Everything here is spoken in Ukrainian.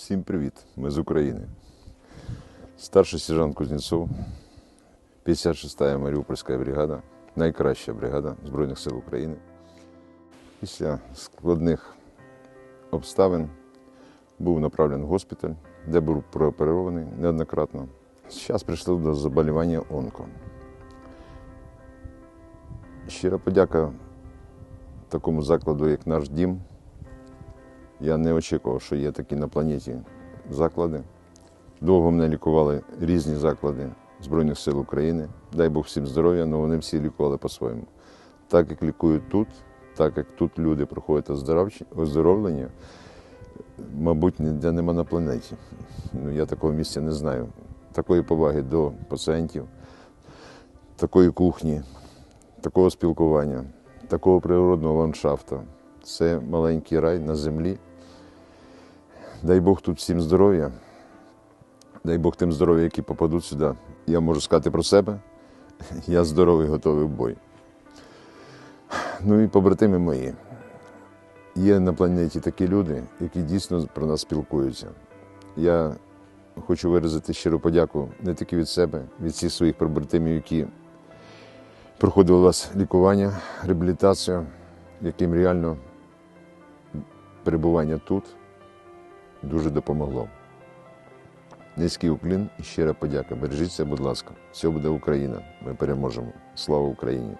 Всім привіт! Ми з України. Старший сержант Кузнєцов, 56-я Маріупольська бригада, найкраща бригада Збройних сил України. Після складних обставин був направлений в госпіталь, де був прооперований неоднократно. Зараз прийшло до заболівання онко. Щира подяка такому закладу, як наш дім. Я не очікував, що є такі на планеті заклади. Довго мене лікували різні заклади Збройних сил України. Дай Бог всім здоров'я, але вони всі лікували по-своєму. Так як лікують тут, так як тут люди проходять оздоровлення, мабуть, ніде нема на планеті. Ну, я такого місця не знаю. Такої поваги до пацієнтів, такої кухні, такого спілкування, такого природного ландшафту. Це маленький рай на землі. Дай Бог тут всім здоров'я. Дай Бог тим здоров'я, які попадуть сюди. Я можу сказати про себе. Я здоровий, готовий в бой. Ну і побратими мої. Є на планеті такі люди, які дійсно про нас спілкуються. Я хочу виразити щиру подяку не тільки від себе, від всіх своїх побратимів, які проходили у вас лікування, реабілітацію, яким реально перебування тут дуже допомогло. Низький уклін і щира подяка. Бережіться, будь ласка. Все буде Україна. Ми переможемо. Слава Україні!